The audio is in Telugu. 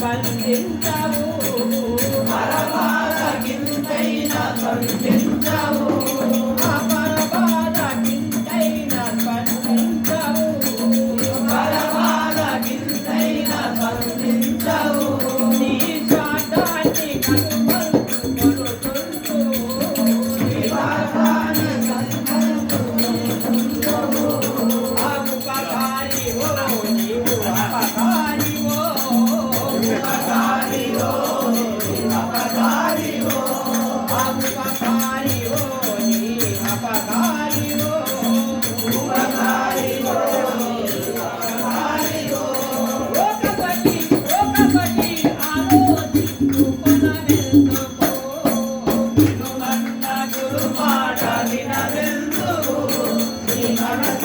పండించావు పరమాద గింతైన పండించావు అపరమాద గింతైన పండించావు పరమాద గింతైన పండించావు Thank you.